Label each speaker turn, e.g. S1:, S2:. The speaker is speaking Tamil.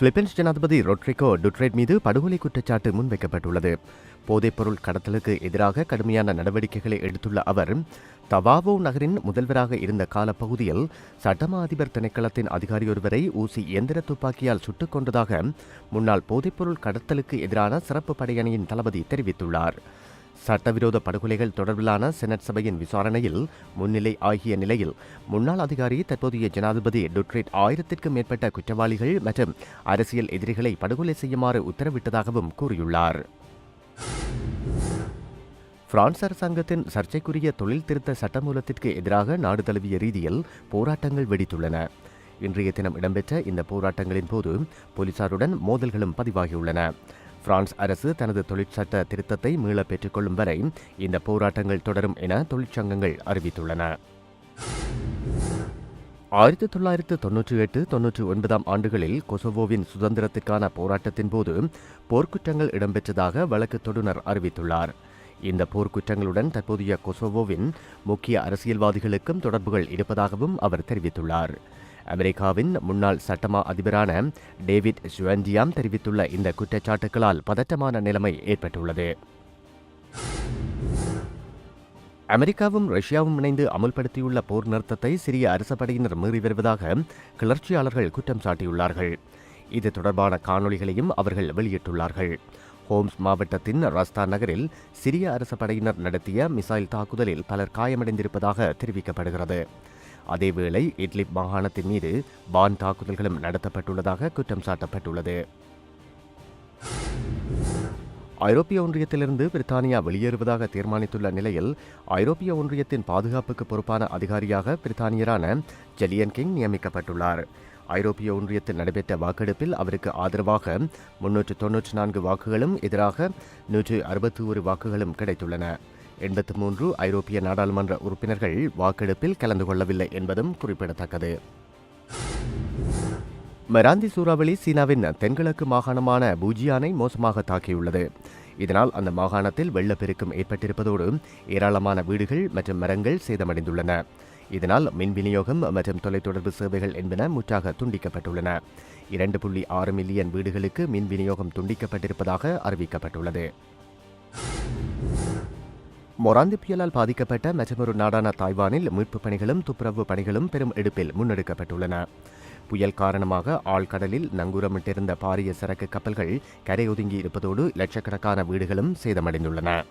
S1: பிலிப்பைன்ஸ் ஜனாதிபதி ரொட்ரிகோ டுட்ரேட் மீது படுகொலை குற்றச்சாட்டு முன்வைக்கப்பட்டுள்ளது. போதைப்பொருள் கடத்தலுக்கு எதிராக கடுமையான நடவடிக்கைகளை எடுத்துள்ள அவர் தவாவோ நகரின் முதல்வராக இருந்த காலப்பகுதியில் சட்டமா அதிபர் திணைக்களத்தின் அதிகாரியொருவரை ஊசி எந்திர துப்பாக்கியால் சுட்டுக் கொண்டதாக முன்னாள் போதைப்பொருள் கடத்தலுக்கு எதிரான சிறப்பு படையணியின் தளபதி தெரிவித்துள்ளார். சட்டவிரோத படுகொலைகள் தொடர்பிலான செனட் சபையின் விசாரணையில் முன்னிலை ஆகிய நிலையில் முன்னாள் அதிகாரி தற்போதைய ஜனாதிபதி டுட்ரேட் ஆயிரத்திற்கும் மேற்பட்ட குற்றவாளிகள் மற்றும் அரசியல் எதிரிகளை படுகொலை செய்யுமாறு உத்தரவிட்டதாகவும் கூறியுள்ளார். பிரான்ஸ் அரசாங்கத்தின் சர்ச்சைக்குரிய தொழில் திருத்த சட்டமூலத்திற்கு எதிராக நாடு தழுவிய ரீதியில் போராட்டங்கள் வெடித்துள்ளன. இன்றைய தினம் இடம்பெற்ற இந்த போராட்டங்களின் போது போலீசாருடன் மோதல்களும் பதிவாகியுள்ளன. பிரான்ஸ் அரசு தனது தொழிற்சட்ட திருத்தத்தை மீள பெற்றுக்கொள்ளும் வரை இந்த போராட்டங்கள் தொடரும் என தொழிற்சங்கங்கள் அறிவித்துள்ளன. ஆயிரத்தி தொள்ளாயிரத்து தொன்னூற்றி எட்டு தொன்னூற்றி ஒன்பதாம் ஆண்டுகளில் கொசோவோவின் சுதந்திரத்திற்கான போராட்டத்தின் போது போர்க்குற்றங்கள் இடம்பெற்றதாக வழக்கு தொடுநர் அறிவித்துள்ளார். இந்த போர்க்குற்றங்களுடன் தற்போதைய கொசோவோவின் முக்கிய அரசியல்வாதிகளுக்கும் தொடர்புகள் இருப்பதாகவும் அவர் தெரிவித்துள்ளார். அமெரிக்காவின் முன்னாள் சட்டமா அதிபரான டேவிட் ஜுவண்டியாம் தெரிவித்துள்ள இந்த குற்றச்சாட்டுகளால் பதட்டமான நிலைமை ஏற்பட்டுள்ளது. அமெரிக்காவும் ரஷ்யாவும் இணைந்து அமுல்படுத்தியுள்ள போர் நிறுத்தத்தை சிரிய அரச படையினர் மீறி வருவதாக கிளர்ச்சியாளர்கள் குற்றம் சாட்டியுள்ளார்கள். இது தொடர்பான காணொளிகளையும் அவர்கள் வெளியிட்டுள்ளார்கள். ஹோம்ஸ் மாவட்டத்தின் ரஸ்தா நகரில் சிரிய அரச படையினர் நடத்திய மிசைல் தாக்குதலில் பலர் காயமடைந்திருப்பதாக தெரிவிக்கப்படுகிறது. அதேவேளை இட்லிப் மாகாணத்தின் மீது வான் தாக்குதல்களும் நடத்தப்பட்டுள்ளதாக குற்றம் சாட்டப்பட்டுள்ளது. ஐரோப்பிய ஒன்றியத்திலிருந்து பிரித்தானியா வெளியேறுவதாக தீர்மானித்துள்ள நிலையில் ஐரோப்பிய ஒன்றியத்தின் பாதுகாப்புக்கு பொறுப்பான அதிகாரியாக பிரித்தானியரான ஜெலியன் கிங் நியமிக்கப்பட்டுள்ளார். ஐரோப்பிய ஒன்றியத்தில் நடைபெற்ற வாக்கெடுப்பில் அவருக்கு ஆதரவாக முன்னூற்று தொன்னூற்றி நான்கு வாக்குகளும் எதிராக நூற்று அறுபத்தி ஒரு வாக்குகளும் கிடைத்துள்ளன. எண்பத்து மூன்று ஐரோப்பிய நாடாளுமன்ற உறுப்பினர்கள் வாக்கெடுப்பில் கலந்து கொள்ளவில்லை என்பதும் குறிப்பிடத்தக்கது. மெராந்தி சூறாவளி சீனாவின் தென்கிழக்கு மாகாணமான பூஜியானை மோசமாக தாக்கியுள்ளது. இதனால் அந்த மாகாணத்தில் வெள்ளப்பெருக்கம் ஏற்பட்டிருப்பதோடு ஏராளமான வீடுகள் மற்றும் மரங்கள் சேதமடைந்துள்ளன. இதனால் மின் விநியோகம் மற்றும் தொலைத்தொடர்பு சேவைகள் என்பன முற்றாக துண்டிக்கப்பட்டுள்ளன. இரண்டு புள்ளி ஆறு மில்லியன் வீடுகளுக்கு மின் விநியோகம் துண்டிக்கப்பட்டிருப்பதாக அறிவிக்கப்பட்டுள்ளது. மொராந்தி புயலால் பாதிக்கப்பட்ட மற்றொரு நாடான தாய்வானில் மீட்புப் பணிகளும் துப்புரவு பணிகளும் பெரும் எடுப்பில் முன்னெடுக்கப்பட்டுள்ளன. புயல் காரணமாக ஆழ்கடலில் நங்கூரமிட்டிருந்த பாரிய சரக்கு கப்பல்கள் கரையொதுங்கி இருப்பதோடு லட்சக்கணக்கான வீடுகளும் சேதமடைந்துள்ளன.